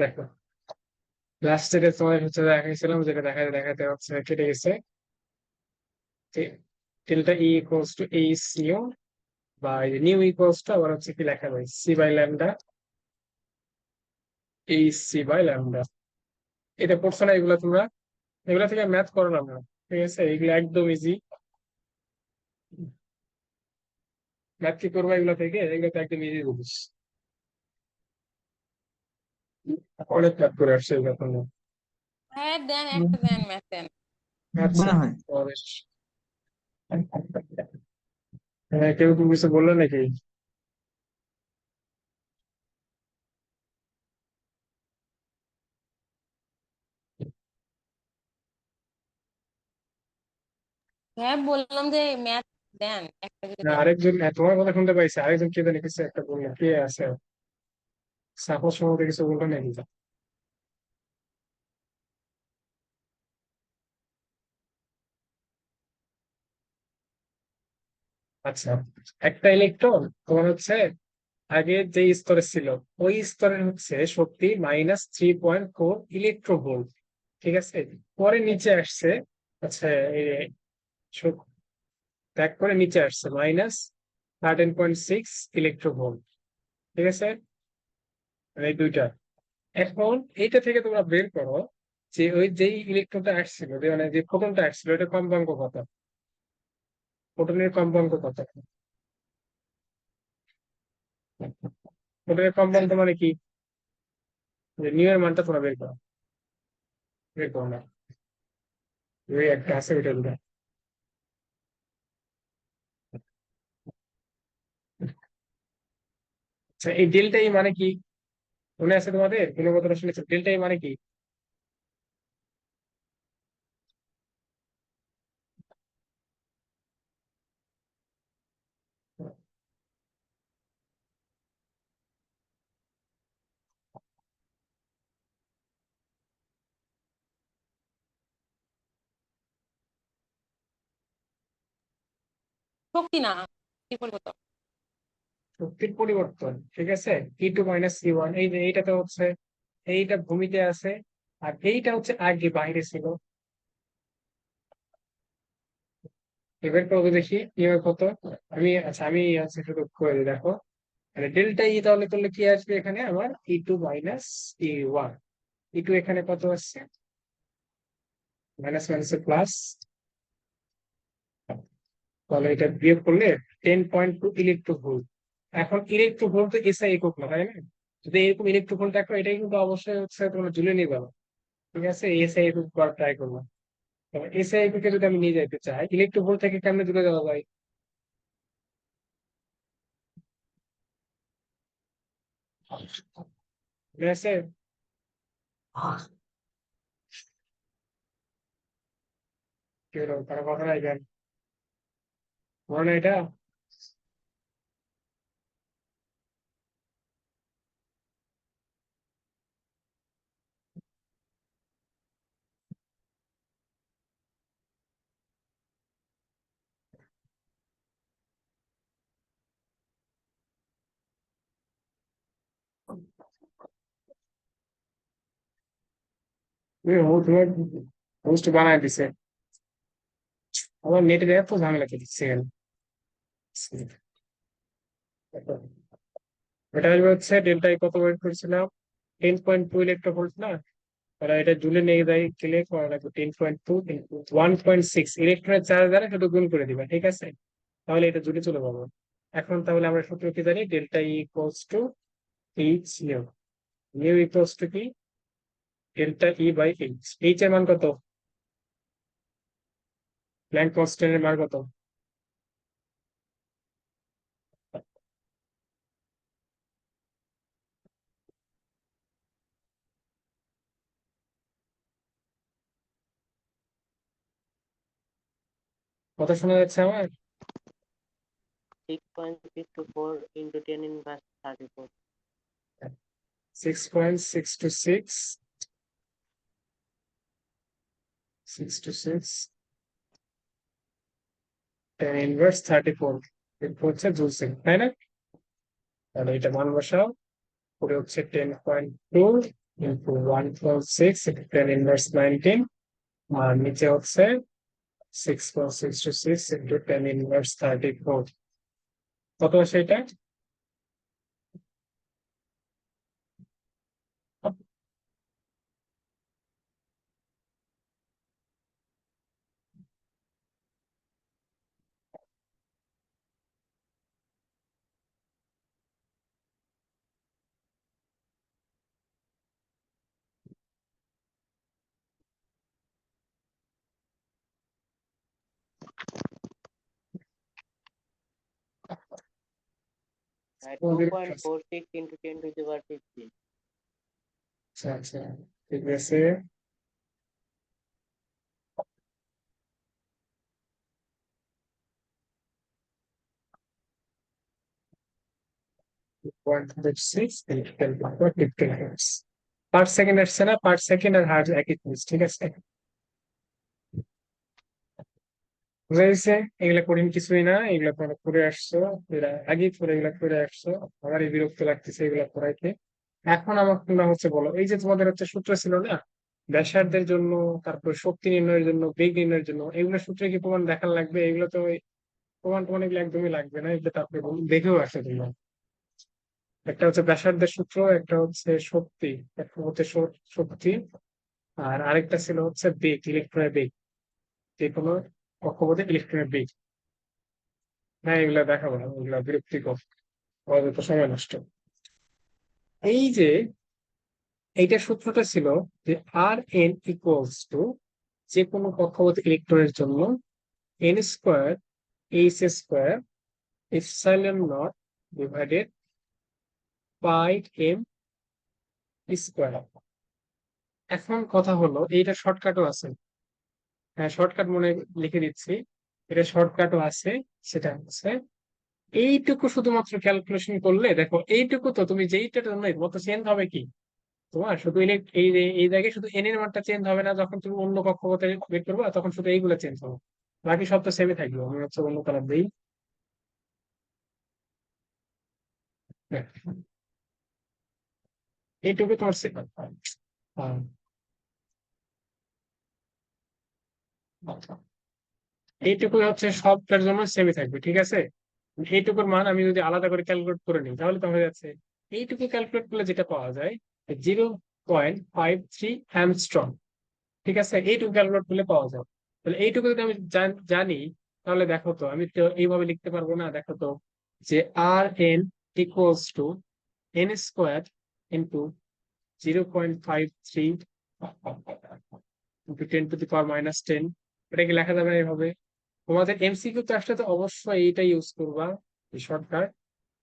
দেখো। লাস্ট যেটা হচ্ছে দেখাইছিলাম যেটা দেখাতে দেখাতে হচ্ছে, কেটে গেছে। টেলটা E equals to H nu বা নিউ ইকুয়ালস টু আবার হচ্ছে কি লেখা যায় C by lambda H C by lambda এটা পড়ছো না এগুলো তোমরা? এগুলা থেকে ম্যাথ করো না আমরা ঠিক আছে? এগুলো একদম ইজি ম্যাথ কি করব এগুলো থেকে? এগুলো তো একদম ইজি জিনিস অনেক ম্যাথ করে আসছে হ্যাঁ দেন একটা দেন ম্যাথ দেন আচ্ছা হয়। হ্যাঁ কেউ কি কিছু বলল নাকি? হ্যাঁ বললাম যে ম্যাথ দেন একটা যদি দেন। আরেকজন হ্যাঁ, তোমার কথা শুনতে পাইছি আরেকজন কে জানি কিছু একটা বলল কে আছে? সাপোজ সম্ভবত কিছু বলল নাকি আচ্ছা একটা ইলেকট্রন তোমার হচ্ছে আগে যে স্তরে ছিল, ওই স্তরের হচ্ছে শক্তি minus three point four electronvolt ঠিক আছে? পরে নিচে আসছে আচ্ছা ত্যাগ করে নিচে আসছে minus thirteen point six electronvolt ঠিক আছে? এই দুইটা। এখন এইটা থেকে তোমরা বের করো যে ওই যেই ইলেকট্রনটা আসছিল মানে যে ফোটনটা আসছিল এটা কম্পাঙ্ক কত? ফোটনের কম্পাঙ্ক কত? ফোটনের কম্পাঙ্ক মানে কি? যে নিউ এর মানটা তোমরা বের করো। বের করো না। ওই একটা আছে, ওইটা দুটা আচ্ছা এই ডেল্টা ই মানে কি? মনে আছে তোমাদের? গুণগত শুনেছো ডেল্টা মানে কি? শক্তি না কি বলব তো? শক্তির পরিবর্তন, ঠিক আছে? E two minus C one এই এইটা তো হচ্ছে, এইটা ভূমিতে আছে, আর এইটা হচ্ছে আগে বাইরে ছিল। এবার কত দেখি? এবার কত? আমি আচ্ছা আমি আচ্ছা শুধু করে দিই, দেখো। ডেল্টা ই তাহলে করলে কি আসবে এখানে আমার E two minus E one E two এখানে কত আসছে? মাইনাস মাইনাস প্লাস তাহলে এটা বিয়োগ করলে টেন পয়েন্ট টু ইলেকট্রোভোল্ট এখন ইলেকট্রোভোল্ট তো এসআই একক না, তাই না? যদি এরকম ইলেকট্রোভোল্ট দেখো এটাই কিন্তু অবশ্যই হচ্ছে তোমরা জুলে নিয়ে যাব ঠিক আছে? এসআই একক করার ট্রাই করব। এসআই এককে যদি আমি নিয়ে যাইতে চাই ইলেকট্রোভোল্ট থেকে কেমনে জুলে যাওয়া যায়? ঠিক আছে? কি তারা কথা কেন? মনে এটা? তোমার পোস্ট বানায় দিছে। আমার নেটের এত ঝামেলা কি দিচ্ছে এটা আসবে হচ্ছে ডেল্টা কত ওয়েট করেছিলাম? টেন পয়েন্ট টু ইলেকট্রোভোল্ট না? তারা এটা জুলে নিয়ে যায়, গেলে করা লাগবে ten point two one point six ইলেকট্রনের চার্জ দ্বারা শুধু গুণ করে দিবা, ঠিক আছে? তাহলে এটা জুলে চলে যাব। এখন তাহলে আমরা সূত্র কি জানি? Delta equals to H nu nu equals to কি? ই বাই এইচ এইচ এর মান কত? প্ল্যাঙ্ক মান কত? কথা শোনা যাচ্ছে আমার? Six point six two six six to six. Ten inverse thirty four. এরপর হচ্ছে জুলসিং তাই না তাহলে এটা মান বসাও পরে হচ্ছে ten point two into one four six ten inverse nineteen আর নিচে হচ্ছে six four six two six into ten inverse thirty four কত সেটা 2.46 into 10 to the power 15. আচ্ছা আচ্ছা ঠিক আছে পার সেকেন্ড আসছে না পার সেকেন্ড আর হার্জ একই জিনিস ঠিক আছে? বুঝা গেছে এগুলা কঠিন কিছুই না, এগুলা তোমরা করে আসছো আগে পরে এগুলা করে আসছো আমার এই বিরক্ত লাগতেছে এগুলা করাইতে। এখন আমার মনে হচ্ছে বলো, এই যে তোমাদের হচ্ছে সূত্র ছিল না, ব্যাসার্ধের জন্য, তারপর শক্তি নির্ণয়ের জন্য, বেগ নির্ণয়ের জন্য, এগুলো সূত্রে কি প্রমাণ দেখার লাগবে? এগুলো তো প্রমাণ প্রমাণ এগুলো একদমই লাগবে না, এগুলো তারপরে দেখেও আসে তোমরা একটা হচ্ছে ব্যাসার্ধের সূত্র, একটা হচ্ছে শক্তি, একটা হচ্ছে শক্তি, আর আরেকটা ছিল হচ্ছে বেগ, ইলেকট্রনের বেগ। যে কোনো কক্ষপথে ইলেকট্রনের বেগ হ্যাঁ এগুলা দেখাবো না, এগুলা বিরক্তিকর। অযথা সময় নষ্ট। এই যে, এইটা সূত্রটা ছিল যে আর এন ইকুয়ালস টু যে কোনো কক্ষপথ ইলেকট্রনের জন্য N square H square epsilon naught divided by M square এখন কথা হলো, এইটা শর্টকাটও আছে। হ্যাঁ শর্টকাট মনে লিখে দিচ্ছি। এটা শর্টকাটও আছে, সেটা হচ্ছে এইটুকু শুধুমাত্র ক্যালকুলেশন করলে, দেখো এইটুকু তো তুমি জন্য মতো চেঞ্জ হবে কি? তোমার শুধু এই এই জায়গায় শুধু এন এর মানটা চেঞ্জ হবে না, যখন তুমি অন্য কক্ষপথে বের করবে, তখন শুধু এইগুলো চেঞ্জ হবে। বাকি সব তো সেমই থাকবে আমি হচ্ছে অন্য কালার দিই। হ্যাঁ। এইটুকু তোমার সে- হ্যাঁ। এইটুকু হচ্ছে সবটার জন্য সেমই থাকবে, ঠিক আছে? এইটুকুর মান আমি যদি আলাদা করে ক্যালকুলেট করে নিই, তাহলে তো হয়ে যাচ্ছে। এইটুকু ক্যালকুলেট করলে যেটা পাওয়া যায় zero point five three angstrom ঠিক আছে? এইটুকু ক্যালকুলেট করলে পাওয়া যায়। তাহলে এইটুকু যদি আমি জানি তাহলে দেখো তো, আমি তো এইভাবে লিখতে পারব না, দেখো তো, যে R N equals to N square into zero point five three into ten to the power minus ten এটা কি লেখা যাবে না এইভাবে তোমাদের এমসিকিউ তো আসলে তো অবশ্যই এইটা ইউজ করবা, এই শর্টকাট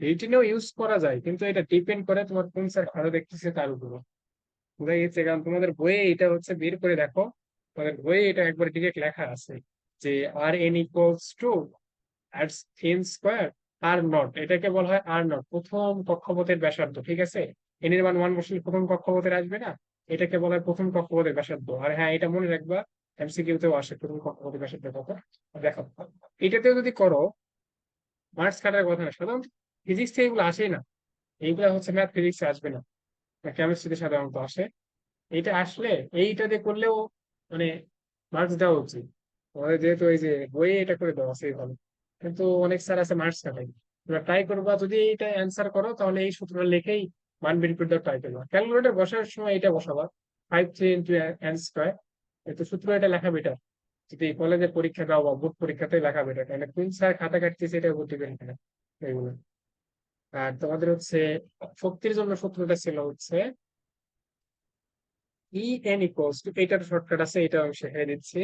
রিটিনেও ইউজ করা যায়, কিন্তু এটা ডিপেন্ড করে তোমার কোন স্যার ভালো দেখতেছে তার উপর বুঝা গেছে? কারণ তোমাদের বইয়ে এটা হচ্ছে বের করে দেখো, তোমাদের বইয়ে এটা একবার ডিরেক্ট লেখা আছে যে R N equals to R N square R naught এটাকে বলা হয় আর নট প্রথম কক্ষপথের ব্যাসার্ধ, ঠিক আছে? এন এর মান ওয়ান বসলে প্রথম কক্ষপথের আসবে না? এটাকে বলা হয় প্রথম কক্ষপথের ব্যাসার্ধ। আর হ্যাঁ এটা মনে রাখবা এমসিকিউ তেও আসে প্রথম কক্ষপথের ব্যাসার্ধ দেখো। এটাতেও যদি করো মার্কস কাটার কথা না সাধারণত ফিজিক্স থেকে এগুলো আসেই না। এইগুলা হচ্ছে ম্যাথ ফিজিক্স আসবে না। কেমিস্ট্রিতে সাধারণত আসে। এইটা আসলে, এইটা দিয়ে করলেও মানে মার্কস দেওয়া উচিত। আমাদের যেহেতু এই যে বইয়ে এটা করে দেওয়া আছে এইভাবে কিন্তু অনেক স্যার আছে মার্কস কাটাই তোমরা ট্রাই করবা, যদি এটা অ্যান্সার করো, তাহলে এই সূত্রটা লিখেই মান বের করে ট্রাই করবা। ক্যালকুলেটর বসার সময় এটা বসাবা। Five three into N square কিন্তু সূত্র এটা লেখা বেটার যদি কলেজের পরীক্ষা দাও বা বোর্ড পরীক্ষাতে লেখা বেটার কারণ কোন স্যার খাতা কাটতেছে এটা উপর ডিপেন্ড করে এইগুলো আর তোমাদের হচ্ছে, শক্তির জন্য সূত্রটা ছিল হচ্ছে ই এন ইকুয়ালস টু এইটার শর্টকাট আছে, এটা আমি শেখাই দিচ্ছি।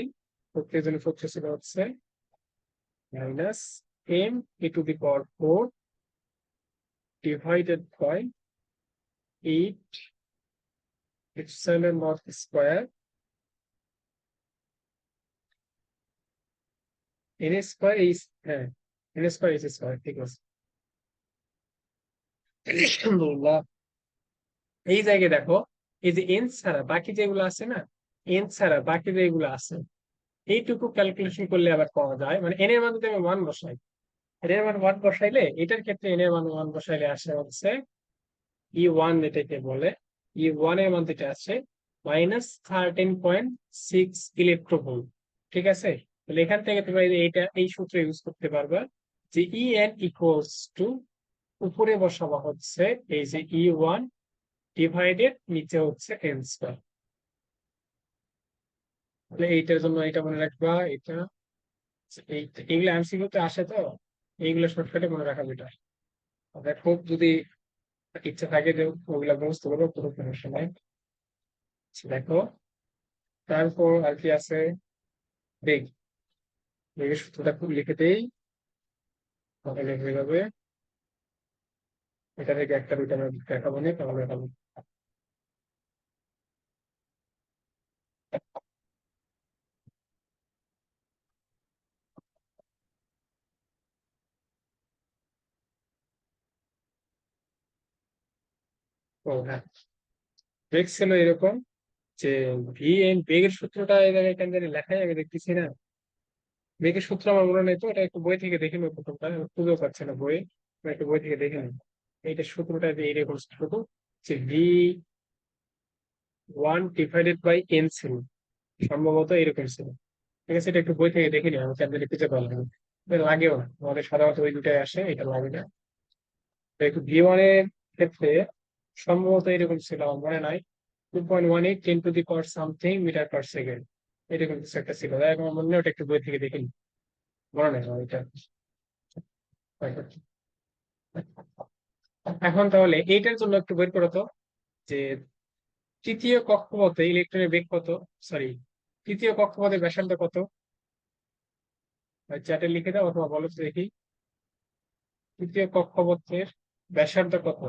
শক্তির জন্য সূত্র ছিল হচ্ছে minus M E to the power four divided by eight epsilon naught square N square এই হ্যাঁ এন স্কোয়ার এইচ স্কোয়ার ঠিক আছে এই জায়গায় দেখো এই যে এন ছাড়া বাকি যেগুলো আছে না এন ছাড়া বাকি যেগুলো আছে এইটুকু ক্যালকুলেশন করলে আবার পাওয়া যায় মানে এন এর মান আমি ওয়ান বসাই এন এর মান ওয়ান বসাইলে এটার ক্ষেত্রে এন এর মান ওয়ান বসাইলে আসে হচ্ছে ই ওয়ান এটাকে বলে ই ওয়ানের মান যেটা আছে minus thirteen point six electronvolt ঠিক আছে তাহলে এখান থেকে তোমরা এইটা এই সূত্র ইউজ করতে পারবা যে ই এন ইকুয়ালস টু উপরে বসাবা হচ্ছে এই যে ই ওয়ান ডিভাইডেড নিচে হচ্ছে এন স্কোয়ার তাহলে এইটার জন্য এটা মনে রাখবা এটা এইগুলো এমসিকিউ তে আসে তো? এইগুলো শর্টকাটে মনে রাখা বেটার খুব যদি ইচ্ছা থাকে যে ওগুলা মুখস্থ করব পুরো সমস্যা আচ্ছা, দেখো তারপর আর কি আছে? বেগ বেগের সূত্রটা খুব লিখে দেই। তাহলে হয়ে যাবে। এটা থেকে একটা দুইটা আমরা দেখাবো না, তাহলে দেখাবো ও হ্যাঁ। এরকম যে ভি এন বেগের সূত্রটা জানি লেখাই আমি দেখতেছি না। বেগের সূত্র আমার মনে নেই তো, এটা একটু বই থেকে দেখে নেব প্রথমটা খুঁজেও পাচ্ছি না বই একটু বই থেকে দেখে নেই এইটা সূত্রটা যে এইরকম সূত্র যে V one divided by N ছিল, সম্ভবত এরকম ছিল। ঠিক আছে, এটা একটু বই থেকে দেখে নিই, আমি কেন খুঁজে পারলাম লাগেও না, আমাদের সাধারণত ওই দুটাই আসে, এটা লাগে না। একটু ভি ওয়ানের ক্ষেত্রে সম্ভবত এরকম ছিল, আমার মনে নাই। Two point one eight ten to the power something metre per second এরকম কিছু একটা ছিল। মনে ওটা একটু বই থেকে দেখিনি। মনে নেই এটা। এখন তাহলে এইটার জন্য একটু বের করো তো, যে তৃতীয় কক্ষপথে ইলেকট্রনের বেগ কত? সরি তৃতীয় কক্ষপথে ব্যাসার্ধ কত? চ্যাটে লিখে দাও অথবা বলো তো দেখি। তৃতীয় কক্ষপথের ব্যাসার্ধ কত?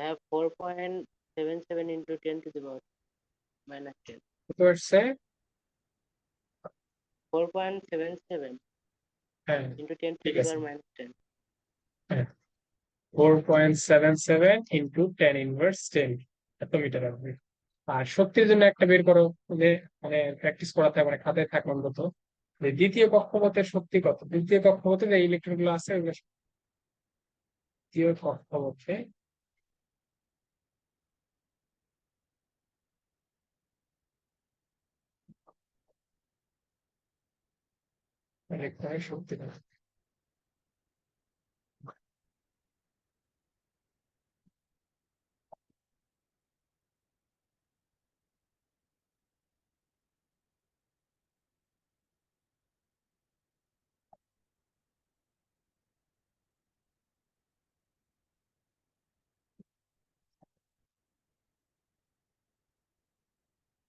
Have 4.77 into 10 to the power minus 10. কত আসছে 4.77 হ্যাঁ into 10 to the power minus 10. Four point seven seven into ten inverse ten এত মিটার আসবে আর শক্তির জন্য একটা বের করো মানে মানে প্র্যাকটিস করাতে মানে খাতায় থাকল অন্তত। যে দ্বিতীয় কক্ষপথের শক্তি কত? দ্বিতীয় কক্ষপথে যে ইলেকট্রনগুলো আছে দ্বিতীয় কক্ষপথে ইলেকট্রনের শক্তি কত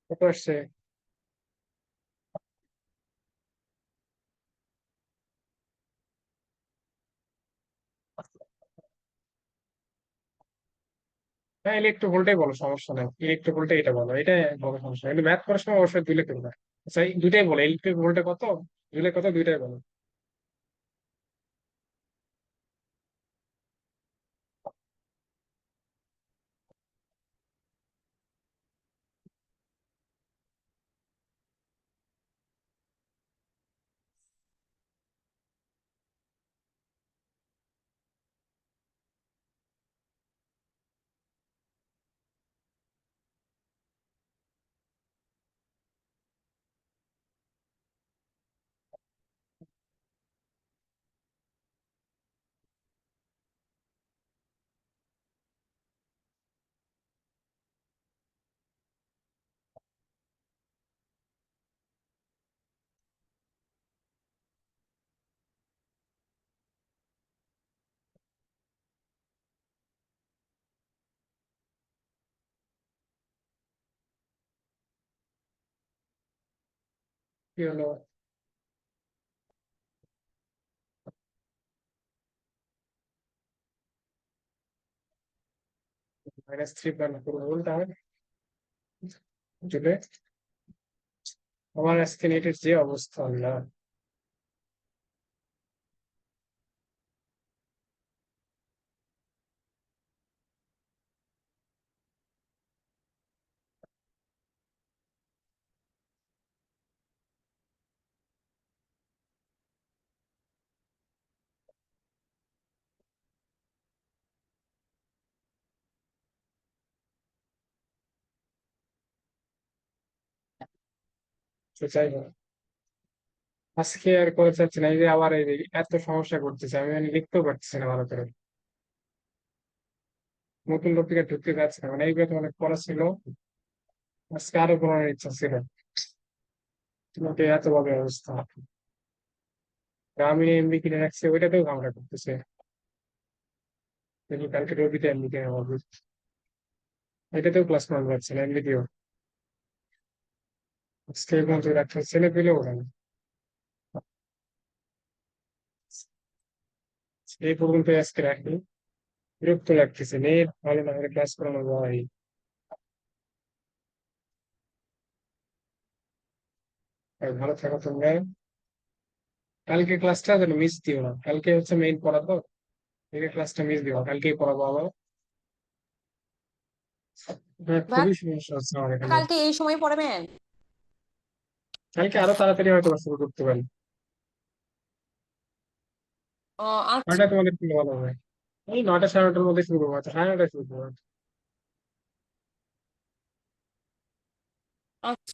কত আসছে হ্যাঁ ইলেকট্রো ভোল্টাই বলো, সমস্যা নাই। ইলেকট্রো ভোল্টে এটা বলো এটা বড় সমস্যা। কিন্তু ম্যাথ করার সময় অবশ্যই দুইলে করবে আচ্ছা এই দুইটাই বলো ইলেকট্রিক ভোল্টে কত দুইলে কত, দুইটাই বলো। কি হলো minus three point four volt আর জুলে আমার আজকে যে অবস্থা আল্লাহ তো যাই আজকে আর করে চাচ্ছি না, এই যে আবার এই এত সমস্যা করতেছে, আমি মানে লিখতেও পারতেছি না ভালো করে। নতুন টপিকে ঢুকতে যাচ্ছে না মানে এইগুলো তো অনেক পড়া ছিল। আজকে আরও পড়ানোর ইচ্ছা ছিল। তোমাকে এত ভাবে অবস্থা আমি এমবি কিনে রাখছি, ওইটাতেও ঝামেলা করতেছে। কালকে রবিতে এমবি কিনে নেব। এটাতেও ক্লাস করানো যাচ্ছে না, এমবি দিও আজকে পর্যন্ত একটা ছেলে পেলেও ওরা না। এই পর্যন্ত আজকে রাখি। বিরক্ত লাগতেছে নেট ভালো না হলে ক্লাস করানো যায় ভালো থাকো তোমরা। কালকে ক্লাসটা যেন মিস দিও না। কালকে হচ্ছে মেইন পড়া তো কালকে ক্লাসটা মিস দিও। কালকেই পড়াবো আবার। হ্যাঁ, খুবই সমস্যা হচ্ছে আমার কালকে এই সময় পড়াবেন? কালকে আরও তাড়াতাড়ি হয়তো শুরু করতে পারি। ও আচ্ছা। নয়টা তোমাদের জন্য ভালো হবে। এই নয়টা সাড়ে নটার মধ্যে শুরু করব। আচ্ছা সাড়ে নটায় শুরু করব। আচ্ছা।